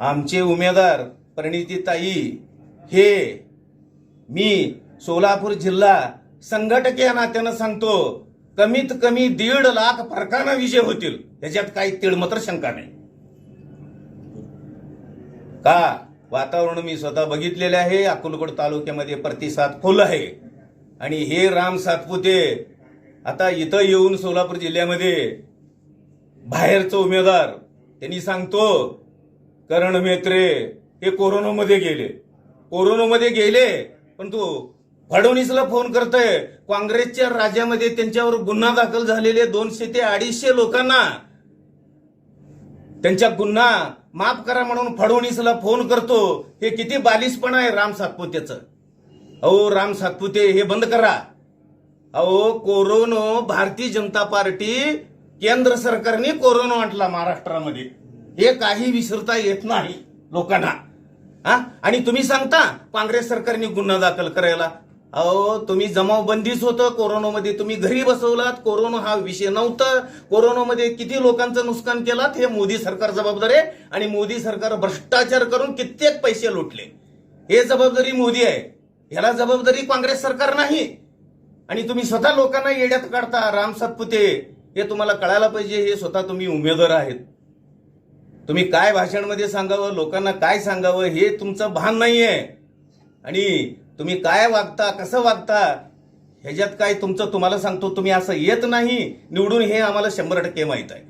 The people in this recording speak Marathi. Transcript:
आमचे उमेदवार परिणितीताई हे मी सोलापूर जिल्हा संघटक या नात्यानं सांगतो कमीत कमी दीड लाख फरकानं विजय होतील. त्याच्यात काही तिळमत्र शंका नाही. का? वातावरण मी स्वतः बघितलेले आहे. अकोलकोट तालुक्यामध्ये प्रतिसाद फुल आहे. आणि हे राम सातपुते आता इथं येऊन सोलापूर जिल्ह्यामध्ये बाहेरचं उमेदवार त्यांनी सांगतो करण मेत्रे हे कोरोनामध्ये गेले. कोरोनामध्ये गेले पण तू फडणवीसला फोन करतोय. काँग्रेसच्या राज्यामध्ये त्यांच्यावर गुन्हा दाखल झालेले दोनशे ते अडीचशे लोकांना त्यांच्या गुन्हा माफ करा म्हणून फडणवीसला फोन करतो. हे किती बालिशपण आहे राम सातपुतेचं. अहो राम सातपुते हे बंद करा. अहो कोरोना भारतीय जनता पार्टी केंद्र सरकारने कोरोना आणला महाराष्ट्रामध्ये. हे काही विसरता येत नाही लोकांना. हा? आणि तुम्ही सांगता काँग्रेस सरकारने गुन्हा दाखल करायला. अहो तुम्ही जमावबंदीच होतं कोरोनामध्ये तुम्ही घरी बसवलात कोरोना हा विषय नव्हता. कोरोनामध्ये किती लोकांचं नुकसान केलात हे मोदी सरकार जबाबदार आहे. आणि मोदी सरकार भ्रष्टाचार करून कित्येक पैसे लुटले. हे जबाबदारी मोदी आहे. ह्याला जबाबदारी काँग्रेस सरकार नाही. आणि तुम्ही स्वतः लोकांना येड्यात काढता राम सातपुते हे तुम्हाला कळायला पाहिजे हे स्वतः तुम्ही उमेदवार आहेत. तुम्ही काय भाषणमध्ये सांगावं लोकांना काय सांगावं हे तुमचं भान नाही आहे आणि तुम्ही काय वागता कसं वागता ह्याच्यात काय तुमचं तुम्हाला सांगतो तुम्ही असं येत नाही. निवडून हे आम्हाला शंभर टक्के माहीत आहे.